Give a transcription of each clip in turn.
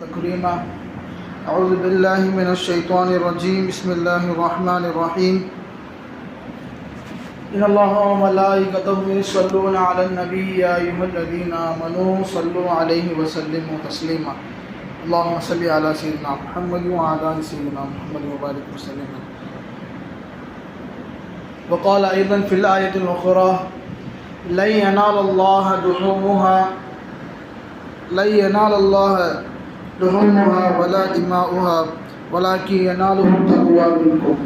تكريما. أعوذ بالله من الشيطان الرجيم. بسم الله الرحمن الرحيم. إن الله وملائكته يصلون على النبي يا أيها الذين آمنوا صلوا عليه وسلموا تسليما. اللهم صل على سيدنا محمد وعلى آل سيدنا محمد وبارك وسلم. وقال أيضا في الآية الأخرى لن ينال الله لحومها لن ينال الله لحومها ولا دماؤها ولكن يناله التقوى منكم.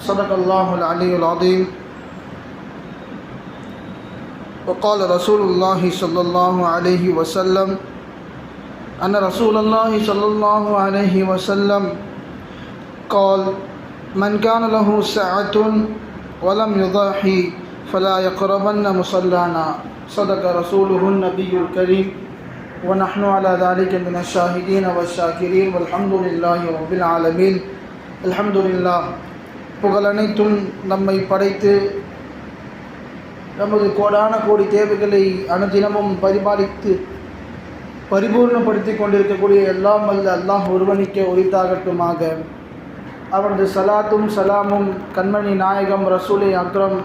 صدق الله العلي العظيم. وقال رسول الله صلى الله عليه وسلم أن رسول الله صلى الله عليه وسلم قال من كان له سعة ولم يضاحي فلا يقربن مصلانا. صدق رسوله النبي الكريم. ونحن على ذلك من الشاهدين والشاكرين والحمد لله رب العالمين الحمد لله புகழனைத்தும் நம்மை படைத்து நமது கோடான கோடி தேவைகளை அனுதினமும் பரிபாலித்து பரிபூர்ணப்படுத்தி கொண்டிருக்கக்கூடிய எல்லாம் வல்ல அல்லாஹ் ஒருவனுக்கே உரித்தாகட்டுமாக அவனது சலாத்தும் சலாமும் கண்மணி நாயகம் ரசூலை அக்ரம்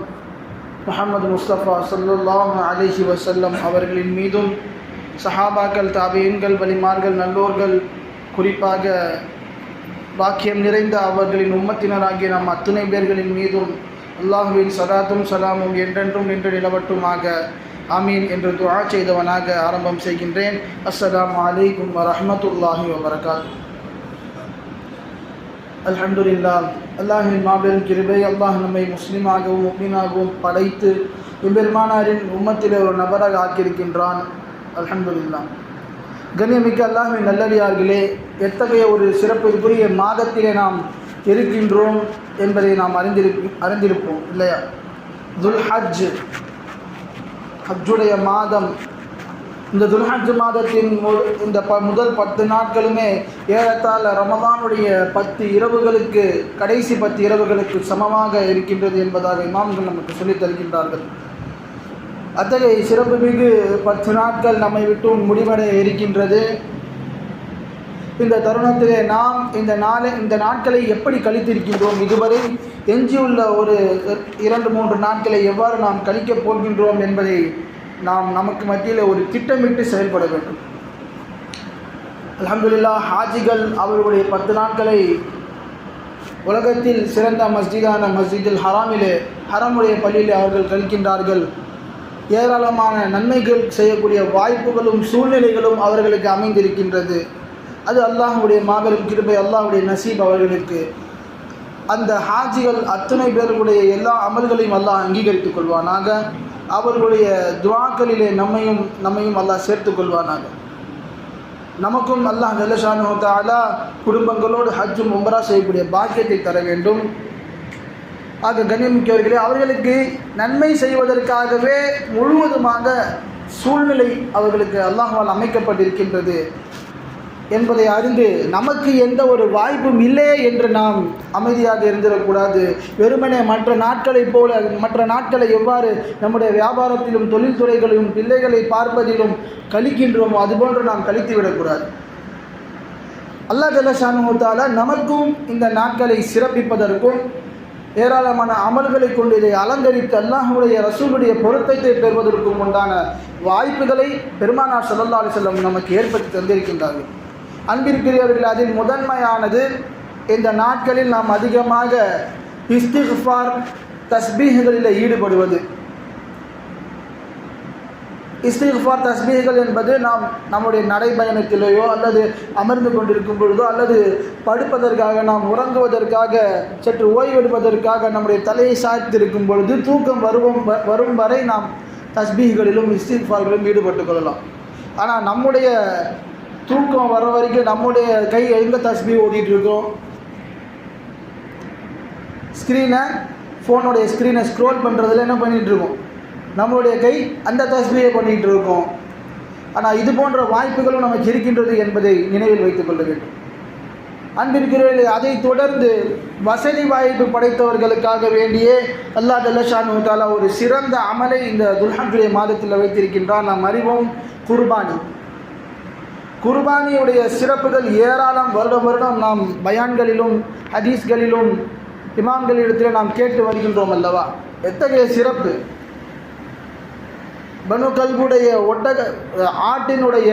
முஹம்மது முஸ்தபா சல்லுல்லாஹ் அலிஹி வசல்லம் அவர்களின் மீதும் சஹாபாக்கள் தாபியன்கள் வலிமார்கள் நல்லோர்கள் குறிப்பாக பாக்கியம் நிறைந்த அவர்களின் உம்மத்தினராகிய நம் அத்துணை பேர்களின் மீதும் அல்லாஹுவின் சதாத்தும் சலாமும் என்றென்றும் நின்று நிலவட்டுமாக. ஆமீன் என்று துவா செய்தவனாக ஆரம்பம் செய்கின்றேன். அஸ்ஸலாம் அலைக்கும் வரமத்துல்லாஹி வபரகாத். அல்ஹம்துலில்லா அல்லாஹின் மாபெரும் கிருபை அல்லாஹ் நம்மை முஸ்லீமாகவும் முக்மீனாகவும் படைத்து எம்பெருமானாரின் உம்மத்தில் ஒரு நபராக ஆக்கியிருக்கின்றான். அலமதுல்லா கண்ணியமிக்க அல்லாஹின் நல்லடியார்களே எத்தகைய ஒரு சிறப்பிற்குரிய மாதத்திலே நாம் இருக்கின்றோம் என்பதை நாம் அறிந்திருப்பி அறிந்திருப்போம் இல்லையா? துல் ஹஜ் ஹஜ்ஜுடைய மாதம். இந்த துல்ஹஜ் மாதத்தின் மு- இந்த ப முதல் பத்து நாட்களுமே ஏறத்தாழ ரமதானுடைய பத்து இரவுகளுக்கு கடைசி பத்து இரவுகளுக்கு சமமாக இருக்கின்றது என்பதாக இமாம்கள் நமக்கு சொல்லித் தருகின்றார்கள் அத்தகைய சிறப்புமிகு பத்து நாட்கள் நம்மை விட்டும் முடிவடைய இருக்கின்றது. இந்த தருணத்திலே நாம் இந்த நாளை இந்த நாட்களை எப்படி கழித்திருக்கின்றோம்? இதுவரை எஞ்சியுள்ள ஒரு இரண்டு மூன்று நாட்களை எவ்வாறு நாம் கழிக்கப் போகின்றோம் என்பதை நாம் நமக்கு மத்தியில் ஒரு திட்டமிட்டு செயல்பட வேண்டும். அலமதுல்லா ஹாஜிகள் அவர்களுடைய பத்து நாட்களை உலகத்தில் சிறந்த மஸ்ஜிதான மஸ்ஜிதில் ஹராமிலே ஹரமுடைய பள்ளியிலே அவர்கள் கழிக்கின்றார்கள். ஏராளமான நன்மைகள் செய்யக்கூடிய வாய்ப்புகளும் சூழ்நிலைகளும் அவர்களுக்கு அமைந்திருக்கின்றது. அது அல்லாஹுடைய மாபெரும் கிருபை அல்லாஹுடைய நசீப் அவர்களுக்கு. அந்த ஹாஜிகள் அத்தனை பேர்களுடைய எல்லா அமல்களையும் அல்லாஹ் அங்கீகரித்துக் கொள்வானாக. அவர்களுடைய துவாக்களிலே நம்மையும் நம்மையும் அல்லாஹ் சேர்த்து கொள்வானாக. நமக்கும் அல்லாஹ் ஜல்லஷானு தாலா குடும்பங்களோடு ஹஜ்ஜும் உம்ரா செய்யக்கூடிய பாக்கியத்தை தர வேண்டும். ஆக கண்ணியமிக்கவர்களே அவர்களுக்கு நன்மை செய்வதற்காகவே முழுவதுமாக சூழ்நிலை அவர்களுக்கு அல்லாஹால் அமைக்கப்பட்டிருக்கின்றது என்பதை அறிந்து நமக்கு எந்த ஒரு வாய்ப்பும் இல்லையே என்று நாம் அமைதியாக இருந்திடக்கூடாது. வெறுமனே மற்ற நாட்களைப் போல மற்ற நாட்களை எவ்வாறு நம்முடைய வியாபாரத்திலும் தொழில்துறைகளிலும் பிள்ளைகளை பார்ப்பதிலும் கழிக்கின்றோமோ அதுபோன்று நாம் கழித்து விடக்கூடாது அல்லாஹ் ஜல்லஷானுத்தால நமக்கும் இந்த நாட்களை சிறப்பிப்பதற்கும் ஏராளமான அமல்களை கொண்டு இதை அலங்கரித்து அல்லாஹுடைய ரசூலுடைய பொருத்தத்தை பெறுவதற்கு உண்டான வாய்ப்புகளை பெருமானார் சல்லா அலி செல்லம் நமக்கு ஏற்படுத்தி தந்திருக்கின்றார்கள். அன்பிற்குரியவர்கள் அதில் முதன்மையானது இந்த நாட்களில் நாம் அதிகமாக இஸ்திஃபார் தஸ்பீகங்களில் ஈடுபடுவது. இஸ்திஃபார் தஸ்பீஹ்கள் என்பது நாம் நம்முடைய நடைபயணத்திலேயோ அல்லது அமர்ந்து கொண்டிருக்கும் பொழுதோ அல்லது படுப்பதற்காக நாம் உறங்குவதற்காக சற்று ஓய்வெடுப்பதற்காக நம்முடைய தலையை சாய்த்திருக்கும் பொழுது தூக்கம் வருவோம் வ- வரும் வரை நாம் தஸ்பீகளிலும் இஸ்திஃபார்களிலும் ஈடுபட்டு கொள்ளலாம். ஆனால் நம்முடைய தூக்கம் வர வரைக்கும் நம்முடைய கை எங்கே தஸ்பீ ஓடிட்டு இருக்கோம் ஸ்க்ரீனை ஃபோனுடைய ஸ்க்ரீனை ஸ்க்ரோல் பண்ணுறதுல என்ன பண்ணிகிட்ருக்கோம் நம்மளுடைய கை அந்த தஸ்பியை பண்ணிகிட்டு இருக்கோம். ஆனால் இது போன்ற வாய்ப்புகளும் நமக்கு இருக்கின்றது என்பதை நினைவில் வைத்துக் கொள்ள வேண்டும். அன்பிற்கிறவர்களே அதை தொடர்ந்து வசதி வாய்ப்பு படைத்தவர்களுக்காக வேண்டியே அல்லாஹ் ஜல்லஷானு தாலா ஒரு சிறந்த அமலை இந்த துல்ஹஜுடைய மாதத்தில் வைத்திருக்கின்றார் நாம் அறிவோம் குர்பானி. குர்பானியுடைய சிறப்புகள் ஏராளம். வருடம் வருடம் நாம் பயான்களிலும் ஹதீஸ்களிலும் இமாம்களிடத்தில் நாம் கேட்டு வருகின்றோம் அல்லவா? எத்தகைய சிறப்பு? பனு கல்புடைய ஒட்டக ஆட்டினுடைய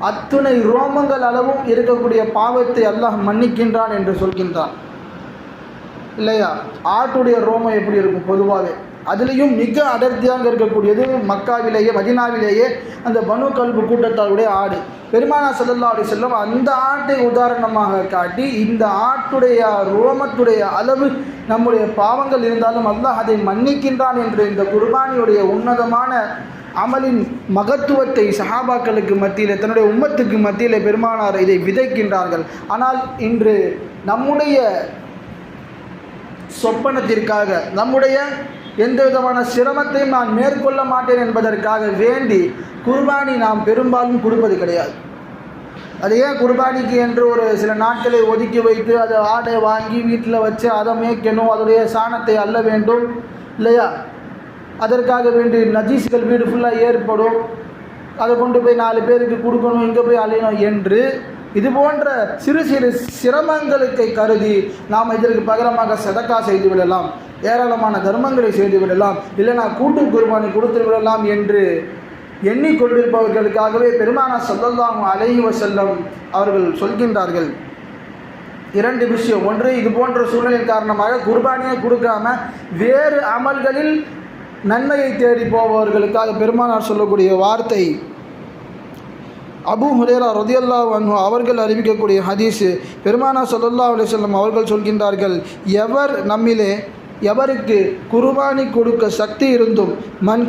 அத்துணை ரோமங்கள் அளவும் இருக்கக்கூடிய பாவத்தை அல்லாஹ் மன்னிக்கின்றான் என்று சொல்கின்றான். இல்லையா? ஆட்டுடைய ரோமம் எப்படி இருக்கும் பொதுவாகவே அதுலேயும் மிக அடர்த்தியாக இருக்கக்கூடியது மக்காவிலேயே மதினாவிலேயே அந்த பனு கல்பு கூட்டத்தாருடைய ஆடு. பெருமானா சல்லல்லா அலி அந்த ஆட்டை உதாரணமாக காட்டி இந்த ஆட்டுடைய ரோமத்துடைய அளவு நம்முடைய பாவங்கள் இருந்தாலும் அல்லாஹ் அதை மன்னிக்கின்றான் என்று இந்த குர்பானியுடைய உன்னதமான அமலின் மகத்துவத்தை சஹாபாக்களுக்கு மத்தியில் தன்னுடைய உம்மத்துக்கு மத்தியில் பெருமானார் இதை விதைக்கின்றார்கள். ஆனால் இன்று நம்முடைய சொப்பனத்திற்காக நம்முடைய எந்த விதமான சிரமத்தையும் நான் மேற்கொள்ள மாட்டேன் என்பதற்காக வேண்டி குர்பானி நாம் பெரும்பாலும் கொடுப்பது கிடையாது. அது ஏன் குர்பானிக்கு என்று ஒரு சில நாட்களை ஒதுக்கி வைத்து அதை ஆடை வாங்கி வீட்டில் வச்சு அதை மேய்க்கணும் அதனுடைய சாணத்தை அள்ள வேண்டும் இல்லையா? அதற்காக வேண்டி நஜீஸ்கள் வீடு ஃபுல்லாக ஏற்படும். அதை கொண்டு போய் நாலு பேருக்கு கொடுக்கணும் இங்கே போய் அலையணும் என்று இது போன்ற சிறு சிறு சிரமங்களுக்கு கருதி நாம் இதற்கு பகரமாக சதக்கா செய்து விடலாம். ஏராளமான தர்மங்களை செய்து விடலாம். இல்லைனா கூட்டு குர்பானி கொடுத்து விடலாம் என்று எண்ணிக்கொண்டிருப்பவர்களுக்காகவே பெருமானா சொல்லலாம் அலைஹி செல்லம் அவர்கள் சொல்கின்றார்கள். இரண்டு விஷயம். ஒன்று இது போன்ற சூழ்நிலையின் காரணமாக குர்பானியை கொடுக்காம வேறு அமல்களில் நன்மையை தேடி போபவர்களுக்காக பெருமானார் சொல்லக்கூடிய வார்த்தை. அபு ஹுரேரா ரதியல்லா வன்ஹு அவர்கள் அறிவிக்கக்கூடிய ஹதீஸு பெருமானா சல்லல்லா அலிசல்லம் அவர்கள் சொல்கின்றார்கள் எவர் நம்மிலே எவருக்கு குர்பானி கொடுக்க சக்தி இருந்தும் மண்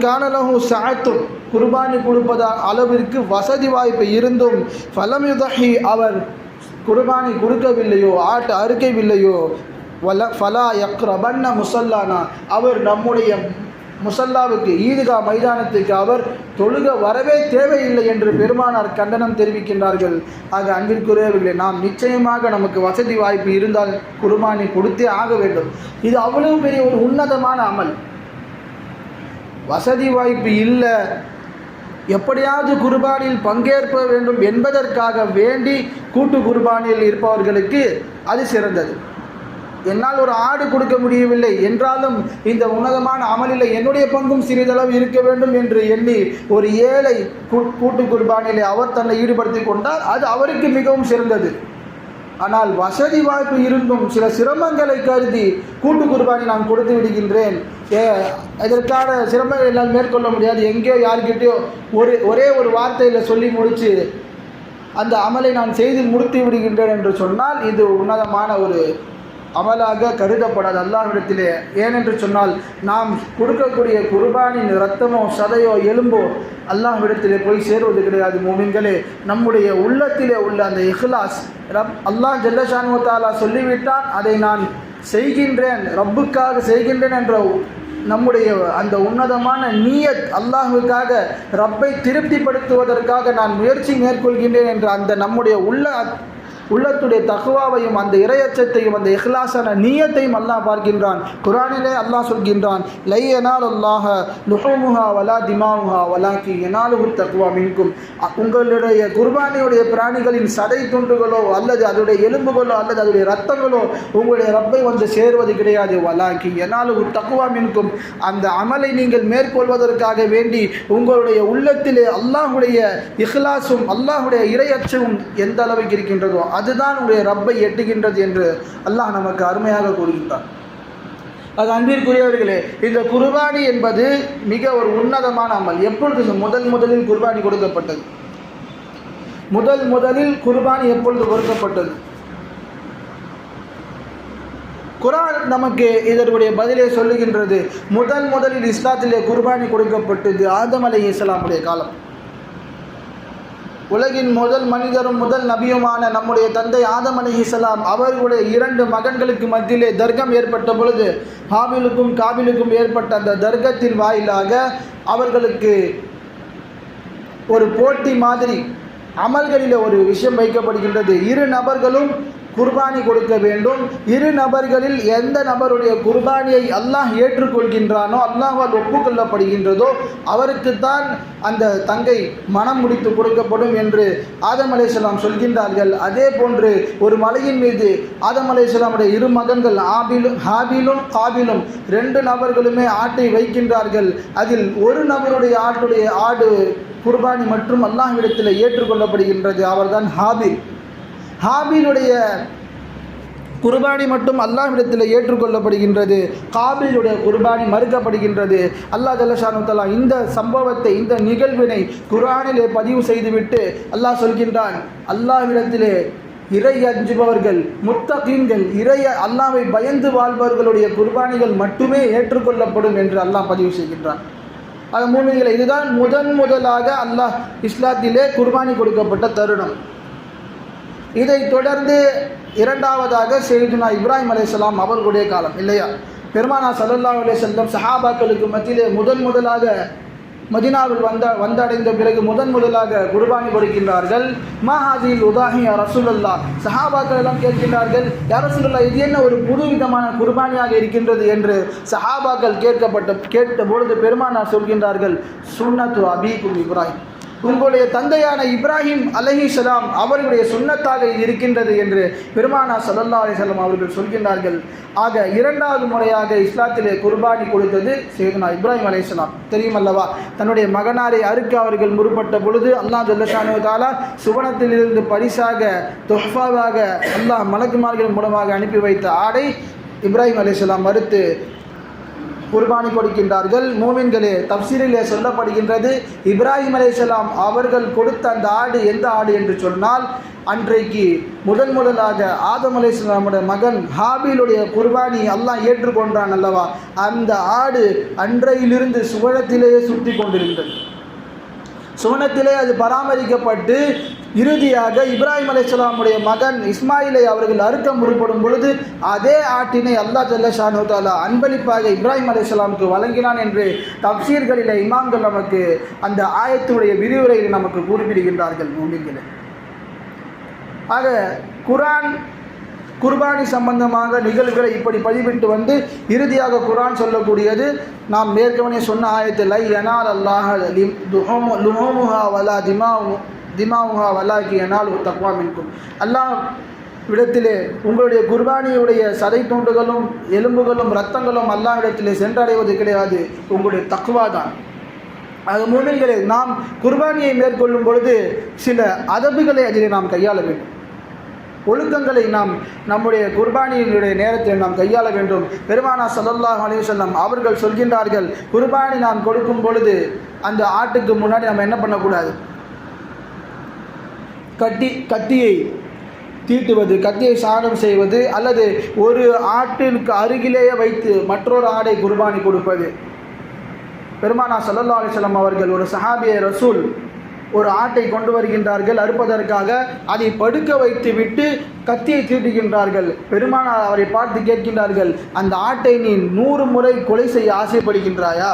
சாத்தும் குர்பானி கொடுப்பதால் அளவிற்கு வசதி வாய்ப்பு இருந்தும் ஃபலமிதஹி அவர் குர்பானி கொடுக்கவில்லையோ ஆட்டு அறுக்கவில்லையோ வல ஃபலா யக்ரபன்ன முசல்லானா அவர் நம்முடைய முசல்லாவுக்கு ஈதுகா மைதானத்துக்கு அவர் தொழுக வரவே தேவையில்லை என்று பெருமானார் கண்டனம் தெரிவிக்கின்றார்கள். ஆக அன்பிற்குரியவர்களே நாம் நிச்சயமாக நமக்கு வசதி வாய்ப்பு இருந்தால் குருமானி கொடுத்தே ஆக வேண்டும். இது அவ்வளவு பெரிய ஒரு உன்னதமான அமல். வசதி வாய்ப்பு இல்லை. எப்படியாவது குர்பானியில் பங்கேற்க வேண்டும் என்பதற்காக வேண்டி கூட்டு குர்பானியில் இருப்பவர்களுக்கு அது சிறந்தது. என்னால் ஒரு ஆடு கொடுக்க முடியவில்லை. என்றாலும் இந்த உன்னதமான அமலில் என்னுடைய பங்கும் சிறிதளவு இருக்க வேண்டும் என்று எண்ணி ஒரு ஏழை கூ- கூட்டு குர்பானிலே அவர் தன்னை ஈடுபடுத்தி கொண்டால் அது அவருக்கு மிகவும் சிறந்தது. ஆனால் வசதி வாய்ப்பு இருந்தும் சில சிரமங்களை கருதி கூட்டு குர்பானி நான் கொடுத்து விடுகின்றேன். ஏ இதற்கான சிரமங்கள் என்னால் மேற்கொள்ள முடியாது. எங்கேயோ யார்கிட்டயோ ஒரு ஒரே ஒரு வார்த்தையில் சொல்லி முடித்து அந்த அமலை நான் செய்து முடித்து விடுகின்றேன் என்று சொன்னால் இது உன்னதமான ஒரு அமலாக கருதப்படாது அல்லாஹ்விடத்திலே. ஏனென்று சொன்னால் நாம் கொடுக்கக்கூடிய குர்பானின் ரத்தமோ சதையோ எலும்போ அல்லாஹ்விடத்திலே போய் சேருவது கிடையாது மூமின்களே. நம்முடைய உள்ளத்திலே உள்ள அந்த இஹ்லாஸ் ரப் அல்லாஹ் ஜல்லஷானுவத்தாலா சொல்லிவிட்டான் அதை நான் செய்கின்றேன் ரப்புக்காக செய்கின்றேன் என்ற நம்முடைய அந்த உன்னதமான நீயத் அல்லாஹுக்காக ரப்பை திருப்திப்படுத்துவதற்காக நான் முயற்சி மேற்கொள்கின்றேன் என்ற அந்த நம்முடைய உள்ள உள்ளத்துடைய தகுவாவையும் அந்த இரையச்சத்தையும் அந்த இஹ்லாசான நீயத்தையும் அல்லாஹ் பார்க்கின்றான். குரானிலே அல்லாஹ் சொல்கின்றான் லை எனால் அல்லாஹ லுஹமுஹா வலா திமாமுஹா வலாக்கி எனாலுஹு தக்குவா மின்கும். உங்களுடைய குர்பானியுடைய பிராணிகளின் சதை துண்டுகளோ அல்லது அதனுடைய எலும்புகளோ அல்லது அதனுடைய ரத்தங்களோ உங்களுடைய ரப்பை வந்து சேருவது கிடையாது. வலாக்கி எனாலுஹு தக்குவா மின்கும். அந்த அமலை நீங்கள் மேற்கொள்வதற்காக வேண்டி உங்களுடைய உள்ளத்திலே அல்லாஹுடைய இஹ்லாஸும் அல்லாஹுடைய இரையச்சமும் எந்த அளவுக்கு இருக்கின்றதோ அதுதான் உங்களுடைய ரப்பை எட்டுகின்றது என்று அல்லாஹ் நமக்கு அருமையாக கூறுகின்றார் அது அன்பிற்குரியவர்களே இந்த குர்பானி என்பது மிக ஒரு உன்னதமான அமல். எப்பொழுது முதல் முதலில் குர்பானி கொடுக்கப்பட்டது? முதல் முதலில் குர்பானி எப்பொழுது கொடுக்கப்பட்டது? குரான் நமக்கு இதனுடைய பதிலை சொல்லுகின்றது முதல் முதலில் இஸ்லாத்திலே குர்பானி கொடுக்கப்பட்டது ஆதம் அலை இஸ்லாமுடைய காலம். உலகின் முதல் மனிதரும் முதல் நபியுமான நம்முடைய தந்தை ஆதம் அலைஹிஸ்ஸலாம் அவர்களுடைய இரண்டு மகன்களுக்கு மத்தியிலே தர்க்கம் ஏற்பட்ட பொழுது ஹாபிலுக்கும் காபிலுக்கும் ஏற்பட்ட அந்த தர்க்கத்தின் வாயிலாக அவர்களுக்கு ஒரு போட்டி மாதிரி அமல்களில் ஒரு விஷயம் வைக்கப்படுகின்றது. இரு நபர்களும் குர்பானி கொடுக்க வேண்டும். இரு நபர்களில் எந்த நபருடைய குர்பானியை அல்லாஹ் ஏற்றுக்கொள்கின்றானோ அல்லாஹால் ஒப்புக்கொள்ளப்படுகின்றதோ அவருக்குத்தான் அந்த தங்கை மனம் முடித்து கொடுக்கப்படும் என்று ஆதம் அலையாம் சொல்கின்றார்கள். அதே போன்று ஒரு மலையின் மீது ஆதம் அலையாமுடைய இரு மகன்கள் ஆபிலும் ஹாபிலும் காபிலும் ரெண்டு நபர்களுமே ஆட்டை வைக்கின்றார்கள். அதில் ஒரு நபருடைய ஆட்டுடைய ஆடு குர்பானி மற்றும் அல்லாஹ்விடத்தில் ஏற்றுக்கொள்ளப்படுகின்றது. அவர்தான் ஹாபில். ஹாபிலுடைய குர்பானி மட்டும் அல்லாஹ்விடத்தில் ஏற்றுக்கொள்ளப்படுகின்றது. காபிலுடைய குர்பானி மறுக்கப்படுகின்றது. அல்லாஹ் ஜல்லஷானு தலா இந்த சம்பவத்தை இந்த நிகழ்வினை குரானிலே பதிவு செய்துவிட்டு அல்லாஹ் சொல்கின்றான் அல்லாஹ்விடத்திலே இறை அஞ்சுபவர்கள் முத்தகீன்கள் இறைய அல்லாவை பயந்து வாழ்பவர்களுடைய குர்பானிகள் மட்டுமே ஏற்றுக்கொள்ளப்படும் என்று அல்லாஹ் பதிவு செய்கின்றான். அது மூணுகளை இதுதான் முதன் முதலாக அல்லாஹ் இஸ்லாத்திலே குர்பானி கொடுக்கப்பட்ட தருணம். இதைத் தொடர்ந்து இரண்டாவதாக செய்துனா இப்ராஹிம் அலையாம் அவர்களுடைய காலம் இல்லையா? பெருமானா சல்லல்லா அலே செல்லம் சஹாபாக்களுக்கு மத்தியிலே முதன் முதலாக மதினாவில் வந்த வந்தடைந்த பிறகு முதன் முதலாக குர்பானி கொடுக்கின்றார்கள். மஹாஜில் உதாஹி ரசூலல்லா சஹாபாக்கள் எல்லாம் கேட்கின்றார்கள் யா இது என்ன ஒரு புது விதமான குர்பானியாக இருக்கின்றது? என்று சஹாபாக்கள் கேட்கப்பட்ட கேட்ட பொழுது பெருமானார் சொல்கின்றார்கள் சுன்னத்து அபீக்கும் இப்ராஹிம். உங்களுடைய தந்தையான இப்ராஹிம் அலஹிசலாம் அவர்களுடைய சுண்ணத்தாக இது இருக்கின்றது என்று பெருமானா சல்லல்லா அலிசல்லாம் அவர்கள் சொல்கின்றார்கள். ஆக இரண்டாவது முறையாக இஸ்லாத்திலே குர்பானி கொடுத்தது சேதுனா இப்ராஹிம் அலைஹிஸ்ஸலாம் தெரியும் அல்லவா தன்னுடைய மகனாரை அறுக்க அவர்கள் முற்பட்ட பொழுது அல்லாஹ் ஜல்லஷானு தாலா சுவனத்திலிருந்து பரிசாக தொஃபாவாக அல்லாஹ் மலக்குமார்கள் மூலமாக அனுப்பி வைத்த ஆடை இப்ராஹிம் அலைஹிஸ்ஸலாம் மறுத்து குர்பானி கொடுக்கின்றார்கள். மூமின்களே தப்சீரிலே சொல்லப்படுகின்றது இப்ராஹிம் அலேசலாம் அவர்கள் கொடுத்த அந்த ஆடு எந்த ஆடு என்று சொன்னால் அன்றைக்கு முதன் முதலாக ஆதம் அலைஹிஸ்ஸலாமுடைய மகன் ஹாபிலுடைய குர்பானி எல்லாம் ஏற்றுக்கொண்டான் அல்லவா? அந்த ஆடு அன்றையிலிருந்து சுவனத்திலேயே சுற்றி கொண்டிருந்தது. சுவனத்திலே அது பராமரிக்கப்பட்டு இறுதியாக இப்ராஹிம் அலைஹிஸ்ஸலாமுடைய மகன் இஸ்மாயிலை அவர்கள் அறுக்க முற்படும் பொழுது அதே ஆட்டினை அல்லா ஜல்லஷானு தாலா அன்பளிப்பாக இப்ராஹிம் அலைஹிஸ்ஸலாமுக்கு வழங்கினான் என்று தப்சீர்களில் இமாம்கள் நமக்கு அந்த ஆயத்துடைய விரிவுரையில் நமக்கு குறிப்பிடுகின்றார்கள் மூமின்களே. ஆக குரான் குர்பானி சம்பந்தமாக நிகழ்வுகளை இப்படி பதிவிட்டு வந்து இறுதியாக குரான் சொல்லக்கூடியது நாம் ஏற்கனவே சொன்ன ஆயத்தில் லை யனால் அல்லாஹ் லுஹோமுஹா வலா திமாவு திமாவுஹா என்னால் ஒரு தக்குவா மின்கும். அல்லாஹ் இடத்திலே உங்களுடைய குர்பானியுடைய சதை துண்டுகளும் எலும்புகளும் ரத்தங்களும் அல்லா அல்லாஹ்விடத்திலே சென்றடைவது கிடையாது. உங்களுடைய தக்குவா தான். அது மூமின்களே நாம் குர்பானியை மேற்கொள்ளும் பொழுது சில அதபுகளை அதிலே நாம் கையாள வேண்டும். ஒழுக்கங்களை நாம் நம்முடைய குர்பானியினுடைய நேரத்தில் நாம் கையாள வேண்டும். பெருமானா சல்லல்லாஹு அலைஹி அவர்கள் சொல்கின்றார்கள் குர்பானி நாம் கொடுக்கும் பொழுது அந்த ஆட்டுக்கு முன்னாடி நம்ம என்ன பண்ணக்கூடாது? கட்டி கத்தியை தீட்டுவது கத்தியை சாணம் செய்வது அல்லது ஒரு ஆட்டிற்கு அருகிலேயே வைத்து மற்றொரு ஆடை குர்பானி கொடுப்பது. பெருமானா சல்லல்லா அலிஸ்லாம் அவர்கள் ஒரு சஹாபிய ரசூல் ஒரு ஆட்டை கொண்டு வருகின்றார்கள். அறுப்பதற்காக அதை படுக்க வைத்து விட்டு கத்தியை தீட்டுகின்றார்கள். பெருமானார் அவரை பார்த்து கேட்கின்றார்கள் அந்த ஆட்டை நீ நூறு முறை கொலை செய்ய ஆசைப்படுகின்றாயா?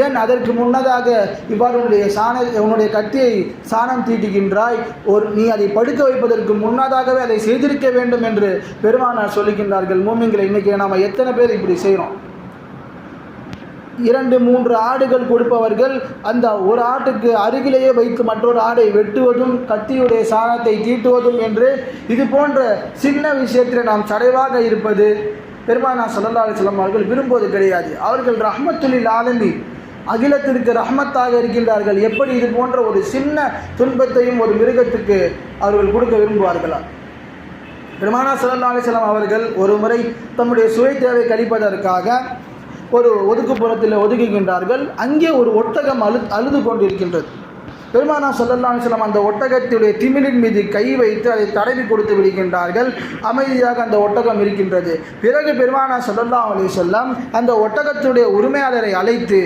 ஏன் அதற்கு முன்னதாக இவ்வாறு உன்னுடைய சாண உன்னுடைய கத்தியை சாணம் தீட்டுகின்றாய்? ஒரு நீ அதை படுக்க வைப்பதற்கு முன்னதாகவே அதை செய்திருக்க வேண்டும் என்று பெருமானார் சொல்லுகின்றார்கள். மூமிங்களை இன்றைக்கி நாம் எத்தனை பேர் இப்படி செய்கிறோம் இரண்டு மூன்று ஆடுகள் கொடுப்பவர்கள் அந்த ஒரு ஆட்டுக்கு அருகிலேயே வைத்து மற்றொரு ஆடை வெட்டுவதும் கத்தியுடைய சாணத்தை தீட்டுவதும் என்று இது போன்ற சின்ன விஷயத்தில் நாம் சடைவாக இருப்பது பெருமானா சல்லல்லா அலிஸ்லாம் அவர்கள் விரும்புவது கிடையாது. அவர்கள் ரஹமத்துல்லில் ஆலமி அகிலத்திற்கு ரஹ்மத்தாக இருக்கின்றார்கள். எப்படி இது போன்ற ஒரு சின்ன துன்பத்தையும் ஒரு மிருகத்துக்கு அவர்கள் கொடுக்க விரும்புவார்களா? பெருமானா சல்லா அலிஸ்லாம் அவர்கள் ஒரு முறை தம்முடைய சுய தேவை கழிப்பதற்காக ஒரு ஒதுக்குப்புறத்தில் ஒதுக்குகின்றார்கள். அங்கே ஒரு ஒட்டகம் அழு அழுது கொண்டிருக்கின்றது. பெருமானா சொல்லல்லா அலிஸ்லாம் அந்த ஒட்டகத்துடைய திமிலின் மீது கை வைத்து அதை தடவி கொடுத்து விடுகின்றார்கள். அமைதியாக அந்த ஒட்டகம் இருக்கின்றது. பிறகு பெருமானா சொல்லல்லா அலி செல்லம் அந்த ஒட்டகத்துடைய உரிமையாளரை அழைத்து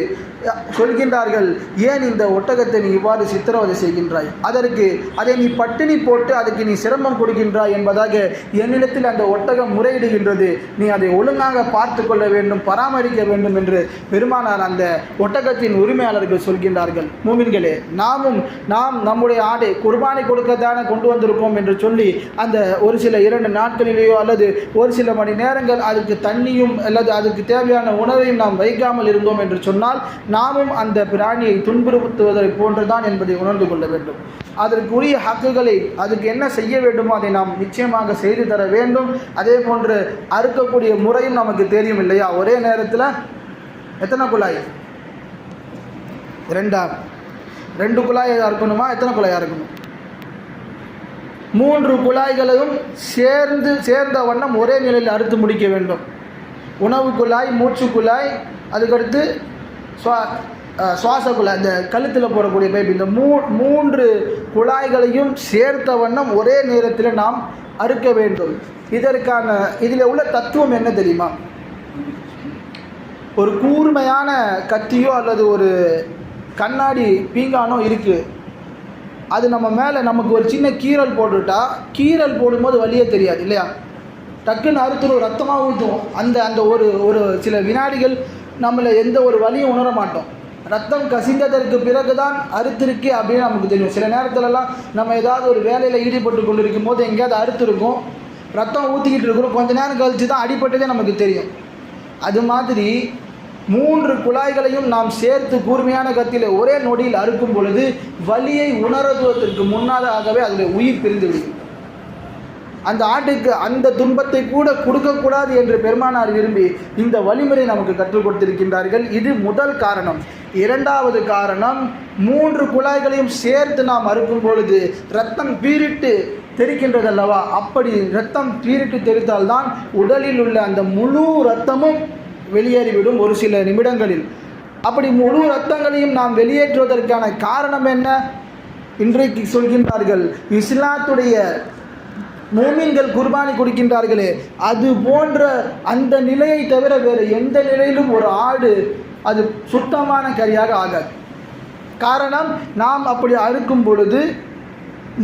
சொல்கின்றார்கள் ஏன் இந்த ஒட்டகத்தை நீ இவ்வாறு சித்திரவதை செய்கின்றாய்? அதற்கு அதை நீ பட்டினி போட்டு அதுக்கு நீ சிரமம் கொடுக்கின்றாய் என்பதாக என்னிடத்தில் அந்த ஒட்டகம் முறையிடுகின்றது. நீ அதை ஒழுங்காக பார்த்து கொள்ள வேண்டும் பராமரிக்க வேண்டும் என்று பெருமானார் அந்த ஒட்டகத்தின் உரிமையாளர்கள் சொல்கின்றார்கள். மூமின்களே நாமும் நாம் நம்முடைய ஆடை குர்பானை கொடுக்கத்தானே கொண்டு வந்திருப்போம் என்று சொல்லி அந்த ஒரு சில இரண்டு நாட்களிலேயோ அல்லது ஒரு சில மணி நேரங்கள் அதுக்கு தண்ணியும் அல்லது அதுக்கு தேவையான உணவையும் நாம் வைக்காமல் இருந்தோம் என்று சொன்னால் நாமும் அந்த பிராணியை துன்புறுத்துவதை போன்றுதான் என்பதை உணர்ந்து கொள்ள வேண்டும். அதற்குரிய ஹக்குகளை அதுக்கு என்ன செய்ய வேண்டுமோ அதை நாம் நிச்சயமாக செய்து தர வேண்டும். அதே போன்று அறுக்கக்கூடிய முறையும் நமக்கு தெரியும் இல்லையா? ஒரே நேரத்தில் எத்தனை குழாய்? ரெண்டா ரெண்டு குழாய் அறுக்கணுமா? எத்தனை குழாய் அறுக்கணும்? மூன்று குழாய்களையும் சேர்ந்து சேர்ந்த வண்ணம் ஒரே நிலையில் அறுத்து முடிக்க வேண்டும். உணவு குழாய் மூச்சு குழாய் அதுக்கடுத்து சுவா சுவாச குழாய் இந்த கழுத்தில் போடக்கூடிய பைப் இந்த மூ மூன்று குழாய்களையும் சேர்த்த வண்ணம் ஒரே நேரத்தில் நாம் அறுக்க வேண்டும். இதற்கான இதில் உள்ள தத்துவம் என்ன தெரியுமா? ஒரு கூர்மையான கத்தியோ அல்லது ஒரு கண்ணாடி பீங்கானோ இருக்குது அது நம்ம மேலே நமக்கு ஒரு சின்ன கீறல் போட்டுட்டா கீறல் போடும்போது வழியே தெரியாது இல்லையா? டக்குன்னு அறுத்துரும் ரத்தமாக ஊற்றுவோம் அந்த அந்த ஒரு ஒரு சில வினாடிகள் நம்மளை எந்த ஒரு வலியும் உணர மாட்டோம். ரத்தம் கசிந்ததற்கு பிறகு தான் அறுத்திருக்கு அப்படின்னு நமக்கு தெரியும். சில நேரத்துலலாம் நம்ம ஏதாவது ஒரு வேலையில் ஈடுபட்டு கொண்டிருக்கும் போது எங்கேயாவது அறுத்துருக்கும் ரத்தம் ஊற்றிக்கிட்டு இருக்கிறோம். கொஞ்ச நேரம் கழித்து தான் அடிப்பட்டதே நமக்கு தெரியும். அது மாதிரி மூன்று குழாய்களையும் நாம் சேர்த்து கூர்மையான கத்தியில் ஒரே நொடியில் அறுக்கும் பொழுது வலியை உணர்வதற்கு முன்னாலாகவே அதில் உயிர் பிரிந்து அந்த ஆட்டுக்கு அந்த துன்பத்தை கூட கொடுக்கக்கூடாது என்று பெருமானார் விரும்பி இந்த வழிமுறை நமக்கு கற்றுக் கொடுத்திருக்கின்றார்கள். இது முதல் காரணம். இரண்டாவது காரணம் மூன்று குழாய்களையும் சேர்த்து நாம் அறுக்கும் பொழுது ரத்தம் பீரிட்டு தெரிக்கின்றது அல்லவா அப்படி ரத்தம் பீரிட்டு தெரித்தால்தான் உடலில் உள்ள அந்த முழு ரத்தமும் வெளியேறிவிடும் ஒரு சில நிமிடங்களில். அப்படி முழு ரத்தங்களையும் நாம் வெளியேற்றுவதற்கான காரணம் என்ன? இன்றைக்கு சொல்கின்றார்கள் இஸ்லாத்துடைய மூமின்கள் குர்பானி கொடுக்கின்றார்களே அது போன்ற அந்த நிலையை தவிர வேறு எந்த நிலையிலும் ஒரு ஆடு அது சுத்தமான கறியாக ஆகாது. காரணம் நாம் அப்படி அறுக்கும் பொழுது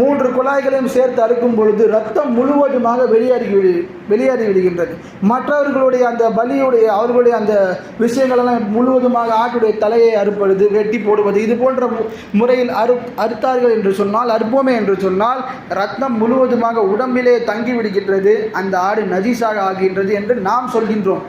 மூன்று குழாய்களையும் சேர்த்து அறுக்கும் பொழுது ரத்தம் முழுவதுமாக வெளியேறி விடு வெளியேறி விடுகின்றது மற்றவர்களுடைய அந்த பலியுடைய அவர்களுடைய அந்த விஷயங்களெல்லாம் முழுவதுமாக ஆட்டுடைய தலையை அறுப்பது வெட்டி போடுவது இது போன்ற முறையில் அறு அறுத்தார்கள் என்று சொன்னால் அறுப்போமே என்று சொன்னால் ரத்தம் முழுவதுமாக உடம்பிலே தங்கி விடுகின்றது அந்த ஆடு நஜீஸாக ஆகின்றது என்று நாம் சொல்கின்றோம்.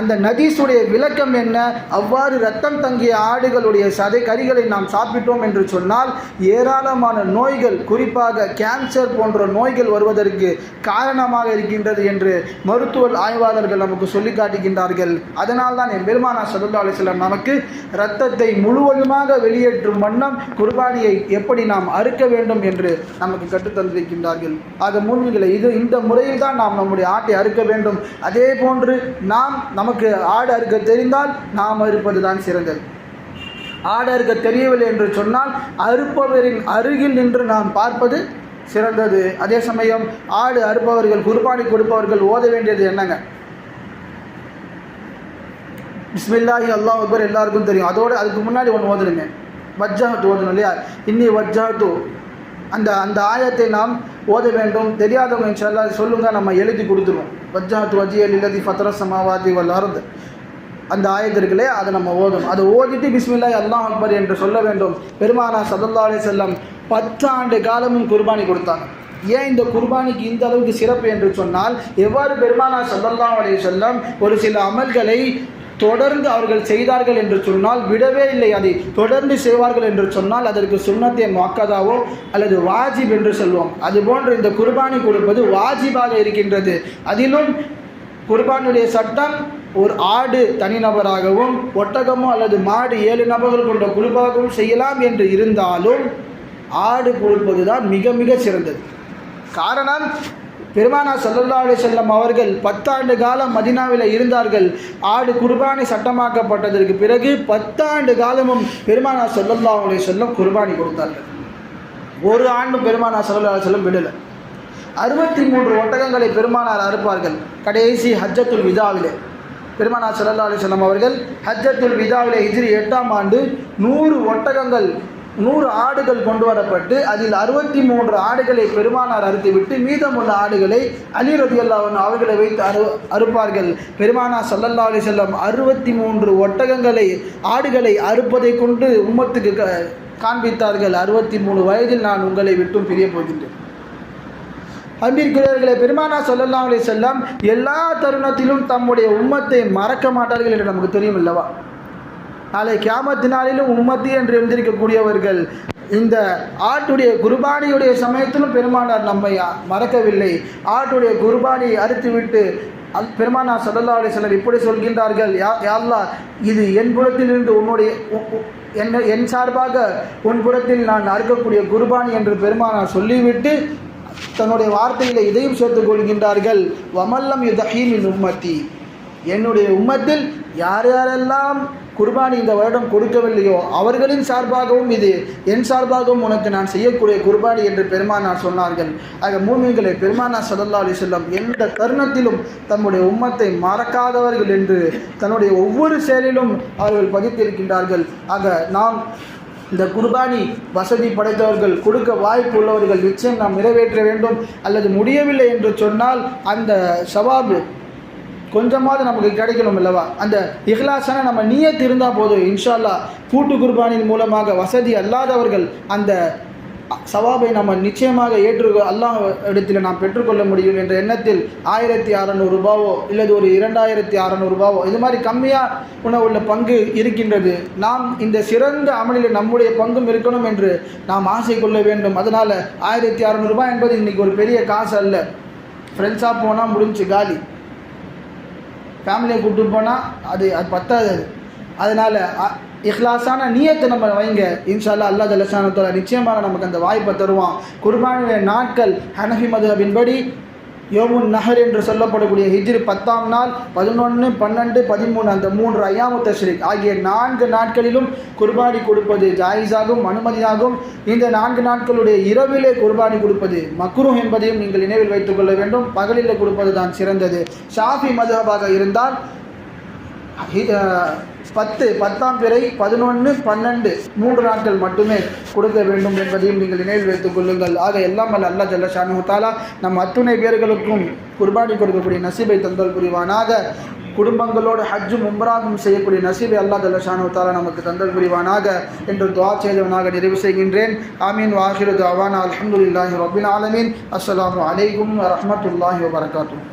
அந்த நதீஸுடைய விளக்கம் என்ன? அவ்வாறு ரத்தம் தங்கிய ஆடுகளுடைய சதை கறிகளை நாம் சாப்பிட்டோம் என்று சொன்னால் ஏராளமான நோய்கள் குறிப்பாக கேன்சர் போன்ற நோய்கள் வருவதற்கு காரணமாக இருக்கின்றது என்று மருத்துவ ஆய்வாளர்கள் நமக்கு சொல்லி காட்டுகின்றார்கள். அதனால் தான் என் பெருமானா சல்லா அலிஸ்லாம் நமக்கு ரத்தத்தை முழுவதுமாக வெளியேற்றும் வண்ணம் குர்பானியை எப்படி நாம் அறுக்க வேண்டும் என்று நமக்கு கற்றுத்தந்திருக்கின்றார்கள் ஆக மூன்றுகளை இது இந்த முறையில் தான் நாம் நம்முடைய ஆட்டை அறுக்க வேண்டும். அதே போன்று நாம் நமக்கு ஆடு அறுக்க தெரிந்தால் நாம் அறுப்பது தான் சிறந்தது. ஆடு அறுக்க தெரியவில்லை என்று சொன்னால் அறுப்பவரின் அருகில் நின்று நாம் பார்ப்பது சிறந்தது. அதே சமயம் ஆடு அறுப்பவர்கள் குர்பானி கொடுப்பவர்கள் ஓத வேண்டியது என்னங்க? பிஸ்மில்லாஹி அல்லாஹ் அக்பர் எல்லாருக்கும் தெரியும். அதோடு அதுக்கு முன்னாடி ஒன்று ஓதுனுங்க வஜ்ஜாத்து ஓதணும் இல்லையா? இன்னி வஜ்ஜாத்து அந்த அந்த ஆயத்தை நாம் ஓத வேண்டும். தெரியாதவங்க இன்ஷால்லா சொல்லுங்க நம்ம எழுதி கொடுத்துருவோம். வஜ்ஜாத்து வஜியல் இல்லதி ஃபத்ர சமாவாதி வல்லாரது அந்த ஆயத்து இருக்குல்லே அதை நம்ம ஓதணும். அதை ஓதிட்டு பிஸ்மில்லாய் அல்லாஹ் அக்பர் என்று சொல்ல வேண்டும். பெருமானா சதல்லா அலி செல்லம் பத்து ஆண்டு காலமும் குர்பானி கொடுத்தாங்க. ஏன் இந்த குர்பானிக்கு இந்த அளவுக்கு சிறப்பு என்று சொன்னால் எவ்வாறு பெருமானா சல்லல்லாஹு அலி செல்லம் ஒரு சில அமல்களை தொடர்ந்து அவர்கள் செய்தார்கள் என்று சொன்னால் விடவே இல்லை. அதை தொடர்ந்து செய்வார்கள் என்று சொன்னால் அதற்கு சுண்ணத்தை முக்கதாவோ அல்லது வாஜிப் என்று சொல்வோம். அதுபோன்று இந்த குர்பானி கொடுப்பது வாஜிபாக இருக்கின்றது. அதிலும் குர்பானுடைய சட்டம் ஒரு ஆடு தனிநபராகவும் ஒட்டகமோ அல்லது மாடு ஏழு நபர்கள் கொண்ட குழுவாகவும் செய்யலாம் என்று இருந்தாலும் ஆடு கொடுப்பது தான் மிக மிக சிறந்தது. காரணம் பெருமானா சல்லல்லா அலைஹி செல்லம் அவர்கள் பத்தாண்டு காலம் மதினாவில் இருந்தார்கள். ஆடு குர்பானி சட்டமாக்கப்பட்டதற்கு பிறகு பத்தாண்டு காலமும் பெருமானா சல்லல்லா அலைஹி செல்லம் குர்பானி கொடுத்தார்கள். ஒரு ஆண்டும் பெருமானா சல்லல்லா அலைஹி செல்லம் விடலை. அறுபத்தி மூன்று ஒட்டகங்களை பெருமானார் அறுப்பார்கள். கடைசி ஹஜ்ஜத்துல் விதாவிலே. பெருமானா சல்லா செல்லம் அவர்கள் ஹஜ்ஜத்துல் விதாவிலே ஹிஜ்ரி எட்டாம் ஆண்டு நூறு ஒட்டகங்கள் நூறு ஆடுகள் கொண்டு வரப்பட்டு அதில் அறுபத்தி மூன்று ஆடுகளை பெருமானார் அறுத்துவிட்டு மீதமுள்ள ஆடுகளை அலி ரதி அல்லாவன் அவர்களை வைத்து அறு அறுப்பார்கள். பெருமானார் சல்லல்லா அலி செல்லம் அறுபத்தி மூன்று ஒட்டகங்களை ஆடுகளை அறுப்பதை கொண்டு உம்மத்துக்கு க- காண்பித்தார்கள். அறுபத்தி மூணு வயதில் நான் உங்களை விட்டும் பிரிய போகின்றேன். அன்பிற்குரியவர்களே பெருமானா சொல்லலாம் செல்லம் எல்லா தருணத்திலும் தம்முடைய உம்மத்தை மறக்க மாட்டார்கள் என்று நமக்கு தெரியும் அல்லவா? நாளை கியாமத்து உம்மத்தி என்று எழுந்திருக்கக்கூடியவர்கள் இந்த ஆட்டுடைய குர்பானியுடைய சமயத்திலும் பெருமானார் நம்மை மறக்கவில்லை. ஆட்டுடைய குருபானியை அறுத்துவிட்டு அல் பெருமானார் சல்லல்லா சிலர் இப்படி சொல்கின்றார்கள் யா யா இது என் புறத்திலிருந்து உன்னுடைய உ- என்ன என் சார்பாக உன் புறத்தில் நான் அறுக்கக்கூடிய குர்பானி என்று பெருமானார் சொல்லிவிட்டு தன்னுடைய வார்த்தையில் இதையும் சேர்த்துக் கொள்கின்றார்கள் வமல்லம் யுதஹீமின் உம்மத்தி. என்னுடைய உம்மத்தில் யார் யாரெல்லாம் குர்பானி இந்த வருடம் கொடுக்கவில்லையோ? அவர்களின் சார்பாகவும் இது. என் சார்பாகவும் உனக்கு நான் செய்யக்கூடிய குர்பானி என்று பெருமானார் சொன்னார்கள். ஆக மூமியங்களை பெருமானார் சல்லல்லா அலி செல்லம் எந்த தருணத்திலும் தம்முடைய உம்மத்தை மறக்காதவர்கள் என்று தன்னுடைய ஒவ்வொரு செயலிலும் அவர்கள் பதித்திருக்கின்றார்கள் ஆக நாம் இந்த குர்பானி வசதி படைத்தவர்கள் கொடுக்க வாய்ப்பு உள்ளவர்கள் நிச்சயம் நாம் நிறைவேற்ற வேண்டும் அல்லது முடியவில்லை என்று சொன்னால் அந்த சவாபு கொஞ்சமாவது நமக்கு கிடைக்கணும் அல்லவா? அந்த இஹ்லாஸான நம்ம நீயத்து இருந்தால் போதும் இன்ஷால்லா பூட்டு கூட்டு குர்பானின் மூலமாக வசதி அல்லாதவர்கள் அந்த சவாபை நம்ம நிச்சயமாக ஏற்று அல்லாஹ் இடத்தில் நாம் பெற்றுக்கொள்ள முடியும் என்ற எண்ணத்தில் ஆயிரத்தி அறநூறு ரூபாவோ இல்லது ஒரு இரண்டாயிரத்தி அறநூறு ரூபாவோ இது மாதிரி கம்மியாக உணவுள்ள பங்கு இருக்கின்றது. நாம் இந்த சிறந்த அமலில் நம்முடைய பங்கும் இருக்கணும் என்று நாம் ஆசை கொள்ள வேண்டும். அதனால் ஆயிரத்தி அறநூறுபா என்பது இன்றைக்கி ஒரு பெரிய காசு அல்ல. ஃப்ரெண்ட்ஸாக போனால் முடிஞ்சு காலி. ஃபேமிலியை கூப்பிட்டு போனால் அது அது பத்தாது அதனால் இஹ்லாஸான நீயத்தை நம்ம வைங்க. இன்ஷால்லா அல்லா ஜல்லஷானத்தோட நிச்சயமாக நமக்கு அந்த வாய்ப்பை தருவான். குர்பானுடைய நாட்கள் ஹனஃபி மதுஹபின்படி யோமுன் நஹர் என்று சொல்லப்படக்கூடிய ஹிஜ்ரி பத்தாம் நாள் பதினொன்று பன்னெண்டு பதிமூணு அந்த மூன்று ஐயாமு தஷ்ரிக். ஆகிய நான்கு நாட்களிலும் குர்பானி கொடுப்பது ஜாயிஸாகும் அனுமதியாகும். இந்த நான்கு நாட்களுடைய இரவிலே குர்பானி கொடுப்பது மக்ரூஹ் என்பதையும் நீங்கள் நினைவில் வைத்துக் கொள்ள வேண்டும். பகலில் கொடுப்பது தான் சிறந்தது. ஷாஃபி மதுஹபாக இருந்தால் பத்து பத்தாம் பிறை பதினொன்று பன்னெண்டு மூன்று நாட்கள் மட்டுமே கொடுக்க வேண்டும் என்பதையும் நீங்கள் நினைவில் வைத்துக் கொள்ளுங்கள். ஆக எல்லாம் அல்ல அல்லா ஜல்ல ஷானுத்தாலா நம் அத்துணை பேர்களுக்கும் குர்பானி கொடுக்கக்கூடிய நசீபை தந்தல் புரிவானாக. குடும்பங்களோடு ஹஜ்ஜும் உம்ராகும் செய்யக்கூடிய நசீபை அல்லா ஜல்ல ஷானுத்தாலா நமக்கு தந்தல் புரிவானாக என்று துவா செய்தவனாக நிறைவு செய்கின்றேன். ஆமீன். வாஹிரு அவானா அல்ஹம்துலில்லாஹி ரபின் ஆலமீன். அஸ்லாம் அலைக்கும் வரமத்துல்லாஹி வபரகாத்துஹு.